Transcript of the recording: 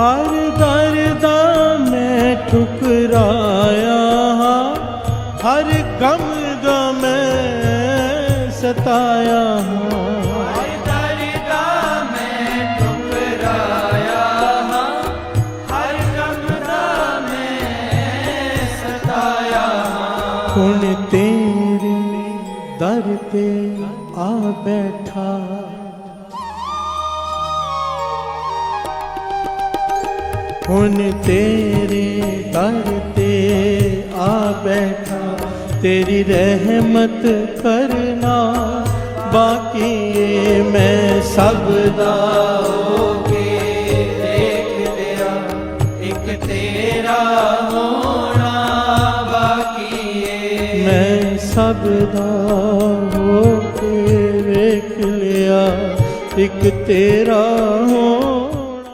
ਹਰ ਦਰ ਦਾ ਮੈਂ ਠੁਕਰਾਇਆ ਹਾਂ। ਹਰ ਗਮ ਦਾ ਮੈਂ ਸਤਾਇਆ ਹਾਂ। ਹੁਣ ਤੇਰੇ ਦਰ ਤੇ ਆ ਬੈਠਾ। ਹੁਣ ਤੇਰੇ ਦਰ ਤੇ ਆ ਬੈਠਾ, ਤੇਰੀ ਰਹਿਮਤ ਕਰਨਾ ਬਾਕੀ ਮੈਂ ਸਭ ਦਾ ਹੋ ਕੇ ਦੇਖ ਲਿਆ, ਇੱਕ ਤੇਰਾ ਹੋਣਾ ਬਾਕੀ ਮੈਂ ਸਭ ਦਾ ਹੋ ਕੇ ਵੇਖ ਲਿਆ, ਇੱਕ ਤੇਰਾ